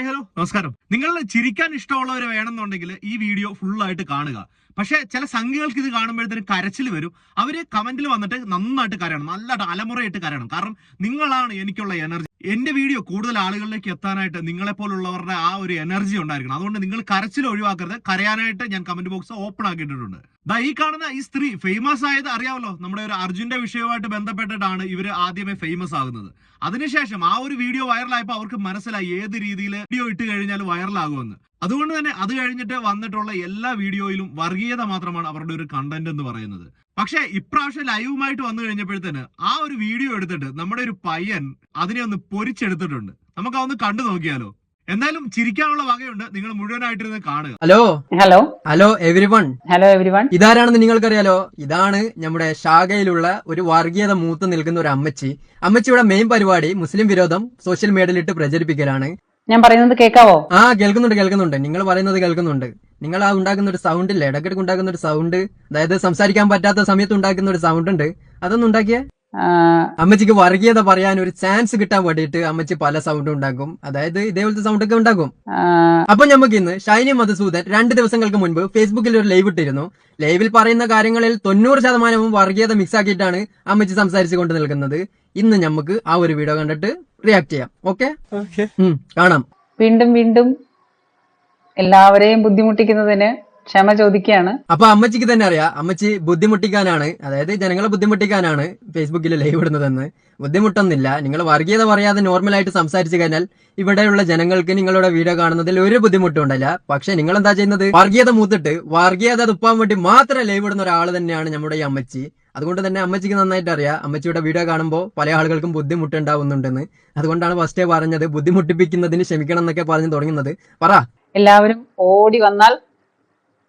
Hi hello നമസ്കാരം. നിങ്ങൾ ചിരിക്കാൻ ഇഷ്ടമുള്ളവരെ വേണമെന്നുണ്ടെങ്കിൽ ഈ വീഡിയോ ഫുൾ ആയിട്ട് കാണുക. പക്ഷെ ചില സംഖ്യകൾക്ക് ഇത് കാണുമ്പോഴത്തേക്ക് കരച്ചിൽ വരും. അവർ കമന്റിൽ വന്നിട്ട് നന്നായിട്ട് കരയണം. നല്ല അലമുറയായിട്ട് കരയണം. കാരണം നിങ്ങളാണ് എനിക്കുള്ള എനർജി എന്റെ വീഡിയോ കൂടുതൽ ആളുകളിലേക്ക് എത്താനായിട്ട് നിങ്ങളെ പോലുള്ളവരുടെ ആ ഒരു എനർജി ഉണ്ടായിരിക്കണം. അതുകൊണ്ട് നിങ്ങൾ കരച്ചിൽ ഒഴിവാക്കരുത്. കരയാനായിട്ട് ഞാൻ കമന്റ് ബോക്സ് ഓപ്പൺ ആക്കിയിട്ടുണ്ട് ദാ ഈ കാണുന്ന ഈ സ്ത്രീ ഫേമസ് ആയത് അറിയാമല്ലോ. നമ്മുടെ ഒരു അർജുന്റെ വിഷയവുമായിട്ട് ബന്ധപ്പെട്ടിട്ടാണ് ഇവർ ആദ്യമേ ഫേമസ് ആകുന്നത്. അതിനുശേഷം ആ ഒരു വീഡിയോ വൈറലായപ്പോൾ അവർക്ക് മനസ്സിലായി ഏത് രീതിയിൽ വീഡിയോ ഇട്ട് കഴിഞ്ഞാൽ വൈറലാകുമെന്ന് അതുകൊണ്ട് തന്നെ അത് കഴിഞ്ഞിട്ട് വന്നിട്ടുള്ള എല്ലാ വീഡിയോയിലും വർഗീയത മാത്രമാണ് അവരുടെ ഒരു കണ്ടന്റ് എന്ന് പറയുന്നത്. പക്ഷേ ഇപ്രാവശ്യം ലൈവുമായിട്ട് വന്നു കഴിഞ്ഞപ്പോഴത്തേന് ആ ഒരു വീഡിയോ എടുത്തിട്ട് നമ്മുടെ ഒരു പയ്യൻ അതിനെ ഒന്ന് പൊരിച്ചെടുത്തിട്ടുണ്ട്. നമുക്ക് അതൊന്ന് കണ്ടു നോക്കിയാലോ? എന്തായാലും ചിരിക്കാനുള്ള വകയുണ്ട്. നിങ്ങൾ മുഴുവനായിട്ടിരുന്ന് കാണുക. Hello? Hello? Hello everyone hello everyone ഇതാരാണെന്ന് നിങ്ങൾക്കറിയാലോ? ഇതാണ് നമ്മുടെ ശാഖയിലുള്ള ഒരു വർഗീയത മൂത്ത് നിൽക്കുന്ന ഒരു അമ്മച്ചി. അമ്മച്ചിയുടെ മെയിൻ പരിപാടി മുസ്ലിം വിരോധം സോഷ്യൽ മീഡിയയിലിട്ട് പ്രചരിപ്പിക്കലാണ്. ഞാൻ പറയുന്നത് കേൾക്കാവോ ആ കേൾക്കുന്നുണ്ട് കേൾക്കുന്നുണ്ട്. നിങ്ങൾ പറയുന്നത് കേൾക്കുന്നുണ്ട്. നിങ്ങൾ ആ ഉണ്ടാക്കുന്ന ഒരു സൗണ്ട് ഇല്ലേ? ഇടയ്ക്കിടയ്ക്ക് ഉണ്ടാക്കുന്ന ഒരു സൗണ്ട് അതായത് സംസാരിക്കാൻ പറ്റാത്ത സമയത്ത് ഉണ്ടാക്കുന്ന ഒരു സൗണ്ട് ഉണ്ട്. അതൊന്നും ഉണ്ടാക്കിയേ. അമ്മച്ചിക്ക് വർഗീയത പറയാൻ ഒരു ചാൻസ് കിട്ടാൻ വേണ്ടിയിട്ട് അമ്മച്ചി പല സൗണ്ടും ഉണ്ടാക്കും. അതായത് ഇതേപോലത്തെ സൗണ്ട് ഒക്കെ ഉണ്ടാക്കും. അപ്പൊ നമുക്ക് ഇന്ന് ഷൈനി മധുസൂദൻ രണ്ട് ദിവസങ്ങൾക്ക് മുൻപ് ഫേസ്ബുക്കിൽ ഒരു ലൈവ് ഇട്ടിരുന്നു. ലൈവിൽ പറയുന്ന കാര്യങ്ങളിൽ തൊണ്ണൂറ് ശതമാനവും വർഗീയത മിക്സ് ആക്കിയിട്ടാണ് അമ്മച്ചി സംസാരിച്ചു കൊണ്ട് നിൽക്കുന്നത്. ഇന്ന് നമുക്ക് ആ ഒരു വീഡിയോ കണ്ടിട്ട് റിയാക്ട് ചെയ്യാം. ഓക്കെ കാണാം. വീണ്ടും വീണ്ടും എല്ലാവരെയും ബുദ്ധിമുട്ടിക്കുന്നതിന് ക്ഷമ ചോദിക്കുകയാണ്. അപ്പൊ അമ്മച്ചിക്ക് തന്നെ അറിയാം. അമ്മച്ചി ബുദ്ധിമുട്ടിക്കാനാണ്. അതായത് ജനങ്ങളെ ബുദ്ധിമുട്ടിക്കാനാണ് ഫേസ്ബുക്കിൽ ലൈവ് ഇടുന്നതെന്ന്. ബുദ്ധിമുട്ടൊന്നില്ല നിങ്ങൾ വർഗീയത പറയാതെ നോർമലായിട്ട് സംസാരിച്ചു കഴിഞ്ഞാൽ ഇവിടെയുള്ള ജനങ്ങൾക്ക് നിങ്ങളുടെ വീഡിയോ കാണുന്നതിൽ ഒരു ബുദ്ധിമുട്ടും ഉണ്ടല്ല പക്ഷെ നിങ്ങൾ എന്താ ചെയ്യുന്നത്? വർഗീയത മൂത്തിട്ട് വർഗീയത തുപ്പാൻ വേണ്ടി മാത്രം ലൈവ് ഇടുന്ന ഒരാൾ തന്നെയാണ് നമ്മുടെ ഈ അമ്മച്ചി. അതുകൊണ്ട് തന്നെ അമ്മച്ചിക്ക് നന്നായിട്ട് അറിയാം. അമ്മച്ചിയുടെ വീഡിയോ കാണുമ്പോൾ പല ആളുകൾക്കും ബുദ്ധിമുട്ടുണ്ടാവുന്നുണ്ടെന്ന് അതുകൊണ്ടാണ് ഫസ്റ്റേ പറഞ്ഞത് ബുദ്ധിമുട്ടിപ്പിക്കുന്നതിന് ക്ഷമിക്കണം എന്നൊക്കെ പറഞ്ഞു തുടങ്ങുന്നത്. പറ. എല്ലാവരും ഓടി വന്നാൽ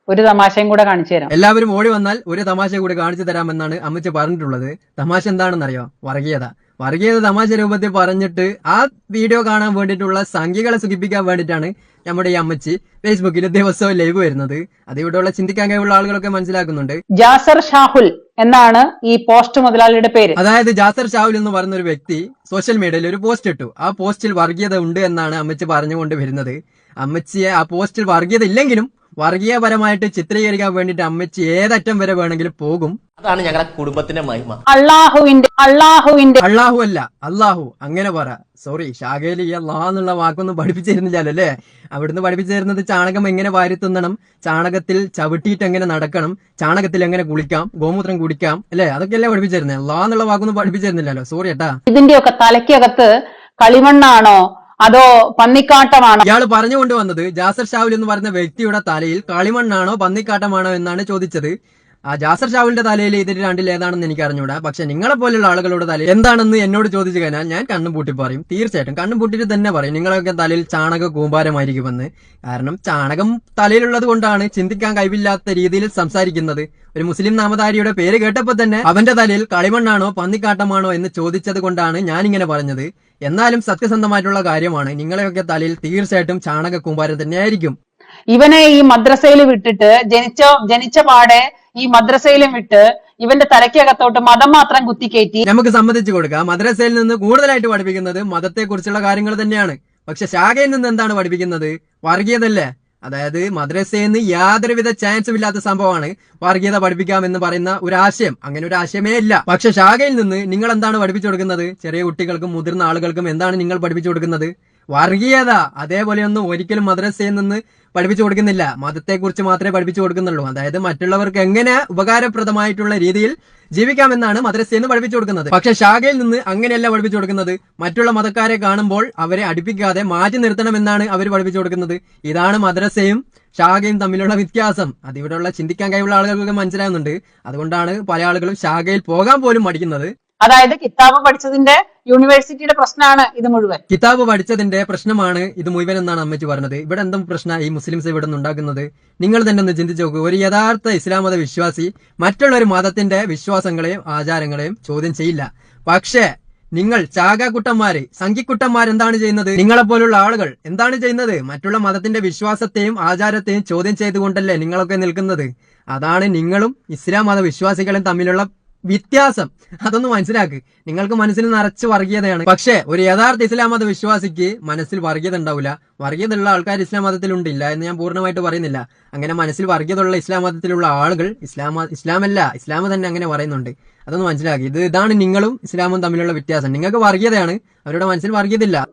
ഒരു തമാശയും കൂടെ കാണിച്ചു തരാം. എല്ലാവരും ഓടി വന്നാൽ ഒരു തമാശ കൂടെ കാണിച്ചു തരാമെന്നാണ് അമ്മച്ച പറഞ്ഞിട്ടുള്ളത്. തമാശ എന്താണെന്നറിയോ? വർഗീയത. വർഗീയത തമാശ രൂപത്തിൽ പറഞ്ഞിട്ട് ആ വീഡിയോ കാണാൻ വേണ്ടിയിട്ടുള്ള സംഖ്യകളെ സുഖിപ്പിക്കാൻ വേണ്ടിയിട്ടാണ് നമ്മുടെ ഈ അമ്മച്ചി ഫേസ്ബുക്കിൽ ദിവസവും ലൈവ് വരുന്നത്. അത് ഇവിടെയുള്ള ചിന്തിക്കാൻ കഴിവുള്ള ആളുകളൊക്കെ മനസ്സിലാക്കുന്നുണ്ട്. ജാസർ ഷാഹുൽ എന്നാണ് ഈ പോസ്റ്റ് മുതലാളിയുടെ പേര്. അതായത് ജാസർ ഷാഹുൽ എന്ന് പറയുന്ന ഒരു വ്യക്തി സോഷ്യൽ മീഡിയയിൽ ഒരു പോസ്റ്റ് ഇട്ടു. ആ പോസ്റ്റിൽ വർഗീയത ഉണ്ട് എന്നാണ് അമ്മച്ചി പറഞ്ഞുകൊണ്ട് വരുന്നത്. അമ്മച്ചിയെ ആ പോസ്റ്റിൽ വർഗീയത ഇല്ലെങ്കിലും വർഗീയപരമായിട്ട് ചിത്രീകരിക്കാൻ വേണ്ടിട്ട് അമ്മച്ചി ഏതറ്റം വരെ വേണമെങ്കിലും പോകും. അതാണ് ഞങ്ങളുടെ കുടുംബത്തിന്റെ മഹിമ. അള്ളാഹുവിന്റെ അള്ളാഹുവിന്റെ. അള്ളാഹു അല്ല അള്ളാഹു. അങ്ങനെ പറ. സോറി ഷാഗേലി അള്ളാഹ് അള്ളാ എന്നുള്ള വാക്കൊന്നും പഠിപ്പിച്ചിരുന്നില്ലല്ലോ അല്ലേ? അവിടുന്ന് പഠിപ്പിച്ചു തരുന്നത് ചാണകം എങ്ങനെ വാരിത്തുന്നണം തിന്നണം? ചാണകത്തിൽ ചവിട്ടിയിട്ട് എങ്ങനെ നടക്കണം? ചാണകത്തിൽ എങ്ങനെ കുളിക്കാം? ഗോമൂത്രം കുടിക്കാം? അല്ലേ? അതൊക്കെയല്ലേ പഠിപ്പിച്ചിരുന്നത് അള്ളാ എന്നുള്ള വാക്കൊന്നും പഠിപ്പിച്ചിരുന്നില്ലല്ലോ. സോറി ഏട്ടാ. ഇതിന്റെയൊക്കെ തലയ്ക്കകത്ത് കളിമണ്ണാണോ അതോ പന്നിക്കാട്ടമാണോ? ഇയാൾ പറഞ്ഞുകൊണ്ട് വന്നത് ജാസർ ഷാവുൽ എന്ന് പറയുന്ന വ്യക്തിയുടെ തലയിൽ കളിമണ്ണാണോ പന്നിക്കാട്ടമാണോ എന്നാണ് ചോദിച്ചത്. ആ ജാസർ ഷാവുലിന്റെ തലയിൽ ഇതിൽ രണ്ടിൽ ഏതാണെന്ന് എനിക്ക് അറിഞ്ഞൂടാ. പക്ഷെ നിങ്ങളെ പോലുള്ള ആളുകളുടെ തല എന്താണെന്ന് എന്നോട് ചോദിച്ചു കഴിഞ്ഞാൽ ഞാൻ കണ്ണും പൂട്ടി പറയും. തീർച്ചയായിട്ടും കണ്ണും പൂട്ടിട്ട് തന്നെ പറയും. നിങ്ങളൊക്കെ തലയിൽ ചാണക കൂമ്പാരമായിരിക്കുമെന്ന്. കാരണം ചാണകം തലയിലുള്ളത് കൊണ്ടാണ് ചിന്തിക്കാൻ കഴിവില്ലാത്ത രീതിയിൽ സംസാരിക്കുന്നത്. ഒരു മുസ്ലിം നാമധാരിയുടെ പേര് കേട്ടപ്പോൾ തന്നെ അവന്റെ തലയിൽ കളിമണ്ണാണോ പന്നിക്കാട്ടമാണോ എന്ന് ചോദിച്ചത് കൊണ്ടാണ് ഞാൻ ഇങ്ങനെ പറഞ്ഞത്. എന്നാലും സത്യസന്ധമായിട്ടുള്ള കാര്യമാണ്. നിങ്ങളെയൊക്കെ തലയിൽ തീർച്ചയായിട്ടും ചാണക കൂമ്പാരം തന്നെയായിരിക്കും. ഇവനെ ഈ മദ്രസയിൽ വിട്ടിട്ട് ജനിച്ച ജനിച്ച പാടെ ഈ മദ്രസയിലും വിട്ട് ഇവന്റെ തലയ്ക്കകത്തോട്ട് മതം മാത്രം കുത്തിക്കയറ്റി നമുക്ക് സമ്മതിച്ചു കൊടുക്കാം. മദ്രസയിൽ നിന്ന് കൂടുതലായിട്ട് പഠിപ്പിക്കുന്നത് മതത്തെ കുറിച്ചുള്ള കാര്യങ്ങൾ തന്നെയാണ്. പക്ഷെ ശാഖയിൽ നിന്ന് എന്താണ് പഠിപ്പിക്കുന്നത്? വർഗീയതല്ലേ? അതായത് മദ്രസയിൽ നിന്ന് യാതൊരുവിധ ചാൻസും ഇല്ലാത്ത സംഭവമാണ് വർഗീയത പഠിപ്പിക്കാം എന്ന് പറയുന്ന ഒരു ആശയം അങ്ങനെ ഒരു ആശയമേ ഇല്ല. പക്ഷെ ശാഖയിൽ നിന്ന് നിങ്ങൾ എന്താണ് പഠിപ്പിച്ചു കൊടുക്കുന്നത്? ചെറിയ കുട്ടികൾക്കും മുതിർന്ന ആളുകൾക്കും എന്താണ് നിങ്ങൾ പഠിപ്പിച്ചു കൊടുക്കുന്നത്? വർഗീയത. അതേപോലെയൊന്നും ഒരിക്കലും മദ്രസയിൽ നിന്ന് പഠിപ്പിച്ചു കൊടുക്കുന്നില്ല. മതത്തെക്കുറിച്ച് മാത്രമേ പഠിപ്പിച്ചു കൊടുക്കുന്നുള്ളൂ. അതായത് മറ്റുള്ളവർക്ക് എങ്ങനെ ഉപകാരപ്രദമായിട്ടുള്ള രീതിയിൽ ജീവിക്കാമെന്നാണ് മദ്രസയിൽ നിന്ന് പഠിപ്പിച്ചു കൊടുക്കുന്നത്. പക്ഷെ ശാഖയിൽ നിന്ന് അങ്ങനെയല്ല പഠിപ്പിച്ചു കൊടുക്കുന്നത്. മറ്റുള്ള മതക്കാരെ കാണുമ്പോൾ അവരെ അടുപ്പിക്കാതെ മാറ്റി നിർത്തണമെന്നാണ് അവർ പഠിപ്പിച്ചു കൊടുക്കുന്നത്. ഇതാണ് മദ്രസയും ശാഖയും തമ്മിലുള്ള വ്യത്യാസം. അതിവിടെയുള്ള ചിന്തിക്കാൻ കഴിവുള്ള ആളുകൾക്ക് മനസ്സിലാകുന്നുണ്ട്. അതുകൊണ്ടാണ് പല ആളുകളും ശാഖയിൽ പോകാൻ പോലും മടിക്കുന്നത്. അതായത് കിതാബ് പഠിച്ചതിന്റെ യൂണിവേഴ്സിറ്റിയുടെ പ്രശ്നമാണ് ഇത് മുഴുവൻ. കിതാബ് പഠിച്ചതിന്റെ പ്രശ്നമാണ് ഇത് മുഴുവൻ എന്നാണ് അമ്മച്ചി പറഞ്ഞത്. ഇവിടെ എന്തും പ്രശ്നം ഈ മുസ്ലിംസ് ഇവിടെ ഉണ്ടാക്കുന്നത്? നിങ്ങൾ തന്നെ ഒന്ന് ചിന്തിച്ചു നോക്കൂ. ഒരു യഥാർത്ഥ ഇസ്ലാം മത വിശ്വാസി മറ്റുള്ള ഒരു മതത്തിന്റെ വിശ്വാസങ്ങളെയും ആചാരങ്ങളെയും ചോദ്യം ചെയ്യില്ല. പക്ഷേ നിങ്ങൾ ചാകാക്കുട്ടന്മാര് സംഘിക്കുട്ടന്മാർ എന്താണ് ചെയ്യുന്നത്? നിങ്ങളെ പോലുള്ള ആളുകൾ എന്താണ് ചെയ്യുന്നത്? മറ്റുള്ള മതത്തിന്റെ വിശ്വാസത്തെയും ആചാരത്തെയും ചോദ്യം ചെയ്തുകൊണ്ടല്ലേ നിങ്ങളൊക്കെ നിൽക്കുന്നത്? അതാണ് നിങ്ങളും ഇസ്ലാം മത വിശ്വാസികളും തമ്മിലുള്ള വ്യത്യാസം. അതൊന്ന് മനസ്സിലാക്ക്. നിങ്ങൾക്ക് മനസ്സിൽ നിറച്ച് വർഗീയതയാണ്. പക്ഷേ ഒരു യഥാർത്ഥ ഇസ്ലാം മത വിശ്വാസിക്ക് മനസ്സിൽ വർഗീയത ഉണ്ടാവില്ല വർഗീയത ഉള്ള ആൾക്കാർ ഇസ്ലാം മതത്തിൽ ഉണ്ടില്ല എന്ന് ഞാൻ പൂർണമായിട്ട് പറയുന്നില്ല. അങ്ങനെ മനസ്സിൽ വർഗീയത ഉള്ള ഇസ്ലാം മതത്തിലുള്ള ആളുകൾ ഇസ്ലാം ഇസ്ലാമല്ല ഇസ്ലാം തന്നെ അങ്ങനെ പറയുന്നുണ്ട്. അതൊന്ന് മനസ്സിലാക്കി. ഇത് ഇതാണ് നിങ്ങളും ഇസ്ലാമും തമ്മിലുള്ള വ്യത്യാസം. നിങ്ങൾക്ക് വർഗീയതയാണ് അവരുടെ മനസ്സിൽ വർഗീയതില്ല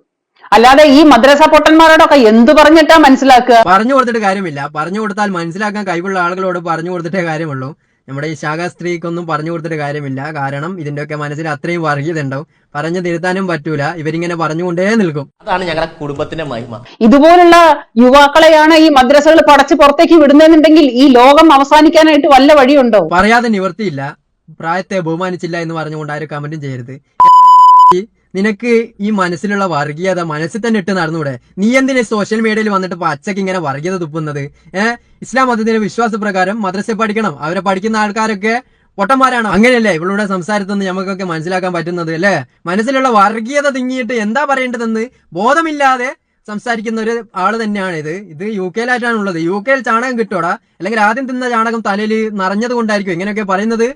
അല്ലാതെ ഈ മദ്രസ പൊട്ടന്മാരോടൊക്കെ എന്ത് പറഞ്ഞിട്ടാ മനസ്സിലാക്കുക? പറഞ്ഞു കൊടുത്തിട്ട് കാര്യമില്ല. പറഞ്ഞു കൊടുത്താൽ മനസ്സിലാക്കാൻ കഴിവുള്ള ആളുകളോട് പറഞ്ഞു കൊടുത്തിട്ടേ കാര്യമുള്ളൂ. നമ്മുടെ ഈ ശാഖാ സ്ത്രീക്കൊന്നും പറഞ്ഞു കൊടുത്തിട്ട് കാര്യമില്ല. കാരണം ഇതിന്റെയൊക്കെ മനസ്സിൽ അത്രയും വർഗീയത ഉണ്ടാവും പറഞ്ഞു തിരുത്താനും പറ്റൂല. ഇവരിങ്ങനെ പറഞ്ഞുകൊണ്ടേ നിൽക്കും. അതാണ് ഞങ്ങളുടെ കുടുംബത്തിന്റെ മഹിമ. ഇതുപോലുള്ള യുവാക്കളെയാണ് ഈ മദ്രസകൾ പടച്ച് പുറത്തേക്ക് വിടുന്നതെന്നുണ്ടെങ്കിൽ ഈ ലോകം അവസാനിക്കാനായിട്ട് വല്ല വഴിയുണ്ടോ? പറയാതെ നിവർത്തിയില്ല. പ്രായത്തെ ബഹുമാനിച്ചില്ല എന്ന് പറഞ്ഞുകൊണ്ട് ആരും കമന്റും ചെയ്യരുത്. നിനക്ക് ഈ മനസ്സിലുള്ള വർഗീയത മനസ്സിൽ തന്നെ ഇട്ട് നടന്നൂടെ? നീ എന്തിനെ സോഷ്യൽ മീഡിയയിൽ വന്നിട്ട് പച്ചക്ക് ഇങ്ങനെ വർഗീയത തുപ്പുന്നത്? ഏഹ് ഇസ്ലാം മതത്തിന്റെ വിശ്വാസപ്രകാരം മദ്രസ പഠിക്കണം. അവരെ പഠിക്കുന്ന ആൾക്കാരൊക്കെ പൊട്ടന്മാരാണ്. അങ്ങനെയല്ലേ? ഇവളുടെ സംസാരത്തിൽ നിന്ന് നമുക്കൊക്കെ മനസ്സിലാക്കാൻ പറ്റുന്നത് അല്ലേ? മനസ്സിലുള്ള വർഗീയത തിങ്ങിയിട്ട് എന്താ പറയേണ്ടതെന്ന് ബോധമില്ലാതെ സംസാരിക്കുന്ന ഒരു ആൾ തന്നെയാണ് ഇത് ഇത് യു കെയിലായിട്ടാണ് ഉള്ളത് യു കെയിൽ ചാണകം കിട്ടോടാ അല്ലെങ്കിൽ ആദ്യം തിന്ന ചാണകം തലയിൽ നിറഞ്ഞത് കൊണ്ടായിരിക്കും ഇങ്ങനെയൊക്കെ പറയുന്നത്.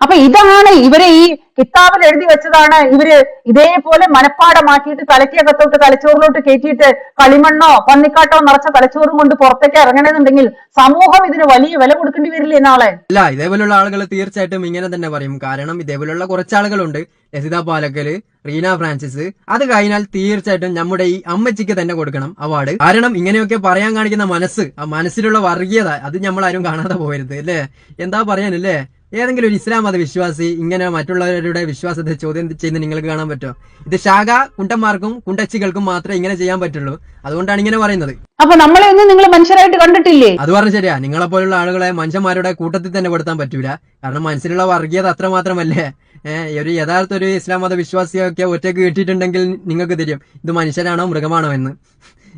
അപ്പൊ ഇതാണ് ഇവരെ ഈ കിതാബിൽ എഴുതി വെച്ചതാണ് ഇവർ ഇതേപോലെ മനപ്പാടമാക്കിയിട്ട് തലയ്ക്കകത്തോട്ട് തലച്ചോറിലോട്ട് കയറ്റിയിട്ട് കളിമണ്ണോ പന്നിക്കാട്ടോ നിറച്ച തലച്ചോറും കൊണ്ട് പുറത്തേക്ക് ഇറങ്ങണമെന്നുണ്ടെങ്കിൽ സമൂഹം ഇതിന് വലിയ വില കൊടുക്കേണ്ടി വരില്ലേ നാളെ? അല്ല ഇതേപോലുള്ള ആളുകൾ തീർച്ചയായിട്ടും ഇങ്ങനെ തന്നെ പറയും. കാരണം ഇതേപോലുള്ള കുറച്ച് ആളുകളുണ്ട് ലസിത പാലക്കൽ റീന ഫ്രാൻസിസ്. അത് കഴിഞ്ഞാൽ തീർച്ചയായിട്ടും നമ്മുടെ ഈ അമ്മച്ചിക്ക് തന്നെ കൊടുക്കണം അവാർഡ്. കാരണം ഇങ്ങനെയൊക്കെ പറയാൻ കാണിക്കുന്ന മനസ്സ് ആ മനസ്സിലുള്ള വർഗീയത അത് നമ്മൾ ആരും കാണാതെ പോകരുത് അല്ലേ? എന്താ പറയാനല്ലേ? ഏതെങ്കിലും ഒരു ഇസ്ലാം മത വിശ്വാസി ഇങ്ങനെ മറ്റുള്ളവരുടെ വിശ്വാസത്തെ ചോദ്യം ചെയ്യുന്നത് നിങ്ങൾക്ക് കാണാൻ പറ്റുമോ? ഇത് ശാഖ കുണ്ടന്മാർക്കും കുണ്ടച്ചികൾക്കും മാത്രമേ ഇങ്ങനെ ചെയ്യാൻ പറ്റുള്ളൂ. അതുകൊണ്ടാണ് ഇങ്ങനെ പറയുന്നത്. അപ്പൊ നമ്മളെ ഒന്നും നിങ്ങൾ മനുഷ്യരായിട്ട് കണ്ടിട്ടില്ലേ? അത് പറഞ്ഞ ശരിയാ. നിങ്ങളെ പോലുള്ള ആളുകളെ മനുഷ്യന്മാരുടെ കൂട്ടത്തിൽ തന്നെ പെടുത്താൻ പറ്റൂല. കാരണം മനസ്സിലുള്ള വർഗീയത അത്രമാത്രമല്ലേ? ഏഹ് ഒരു യഥാർത്ഥ ഒരു ഇസ്ലാം മത വിശ്വാസിയൊക്കെ ഒറ്റയ്ക്ക് കിട്ടിയിട്ടുണ്ടെങ്കിൽ നിങ്ങൾക്ക് തരും ഇത് മനുഷ്യരാണോ മൃഗമാണോ എന്ന്.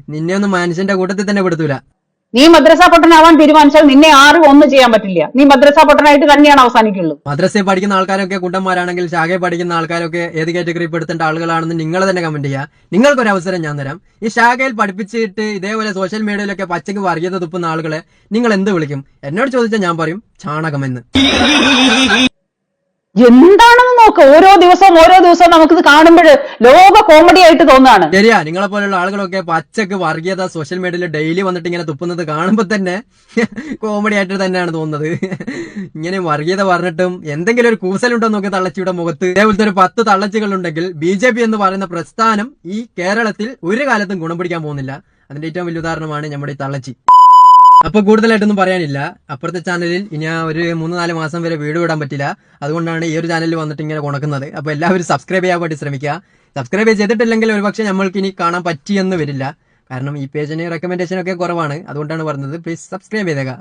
നിന്നെ ഒന്നും മനുഷ്യന്റെ കൂട്ടത്തിൽ തന്നെ പെടുത്തൂല. നീ മദ്രസ പൊട്ടനാവാൻ തീരുമാനിച്ചാൽ നിന്നെ ആരും ഒന്നും ചെയ്യാൻ പറ്റില്ല. നീ മദ്രസ പൊട്ടനായിട്ട് തന്നെയാണ് അവസാനിക്കുള്ളൂ. മദ്രസയിൽ പഠിക്കുന്ന ആൾക്കാരൊക്കെ കുട്ടന്മാരാണെങ്കിൽ ശാഖയെ പഠിക്കുന്ന ആൾക്കാരൊക്കെ ഏത് കാറ്റഗറി പെടുത്തേണ്ട ആളുകളാണെന്ന് നിങ്ങൾ തന്നെ കമന്റ് ചെയ്യുക നിങ്ങൾക്കൊരു അവസരം ഞാൻ തരാം. ഈ ശാഖയിൽ പഠിപ്പിച്ചിട്ട് ഇതേപോലെ സോഷ്യൽ മീഡിയയിലൊക്കെ പച്ചക്ക് വർഗീയത തുപ്പുന്ന ആളുകളെ നിങ്ങൾ എന്ത് വിളിക്കും? എന്നോട് ചോദിച്ചാൽ ഞാൻ പറയും ചാണകമെന്ന്. എന്താണെന്ന് നോക്ക്. ഓരോ ദിവസവും ഓരോ ദിവസവും നമുക്കിത് കാണുമ്പോൾ ലോക കോമഡി ആയിട്ട് തോന്നാണ്. ശരിയാ നിങ്ങളെ പോലുള്ള ആളുകളൊക്കെ പച്ചക്ക് വർഗീയത സോഷ്യൽ മീഡിയയിൽ ഡെയിലി വന്നിട്ട് ഇങ്ങനെ തുപ്പുന്നത് കാണുമ്പോൾ തന്നെ കോമഡി ആയിട്ട് തന്നെയാണ് തോന്നുന്നത്. ഇങ്ങനെ വർഗീയത പറഞ്ഞിട്ടും എന്തെങ്കിലും ഒരു കൂസലുണ്ടോ നോക്കി തള്ളച്ചിയുടെ മുഖത്ത്. ഇതേപോലത്തെ ഒരു പത്ത് തള്ളച്ചികൾ ഉണ്ടെങ്കിൽ ബി ജെ പി എന്ന് പറയുന്ന പ്രസ്ഥാനം ഈ കേരളത്തിൽ ഒരു കാലത്തും ഗുണം പിടിക്കാൻ പോകുന്നില്ല. അതിന്റെ ഏറ്റവും വലിയ ഉദാഹരണമാണ് നമ്മുടെ ഈ തള്ളച്ചി. അപ്പൊ കൂടുതലായിട്ടൊന്നും പറയാനില്ല. അപ്പുറത്തെ ചാനലിൽ ഇനി ആ ഒരു മൂന്ന് നാല് മാസം വരെ വീഡിയോ ഇടാൻ പറ്റില്ല. അതുകൊണ്ടാണ് ഈ ഒരു ചാനലിൽ വന്നിട്ട് ഇങ്ങനെ ഉണക്കുന്നത് അപ്പൊ എല്ലാവരും സബ്സ്ക്രൈബ് ചെയ്യാൻ വേണ്ടി ശ്രമിക്കുക. സബ്സ്ക്രൈബ് ചെയ്തിട്ടില്ലെങ്കിൽ ഒരുപക്ഷെ നമ്മൾക്ക് ഇനി കാണാൻ പറ്റിയെന്ന് വരില്ല. കാരണം ഈ പേജിന് റെക്കമെൻഡേഷൻ ഒക്കെ കുറവാണ്. അതുകൊണ്ടാണ് പറഞ്ഞത്. പ്ലീസ് സബ്സ്ക്രൈബ് ചെയ്തേക്കുക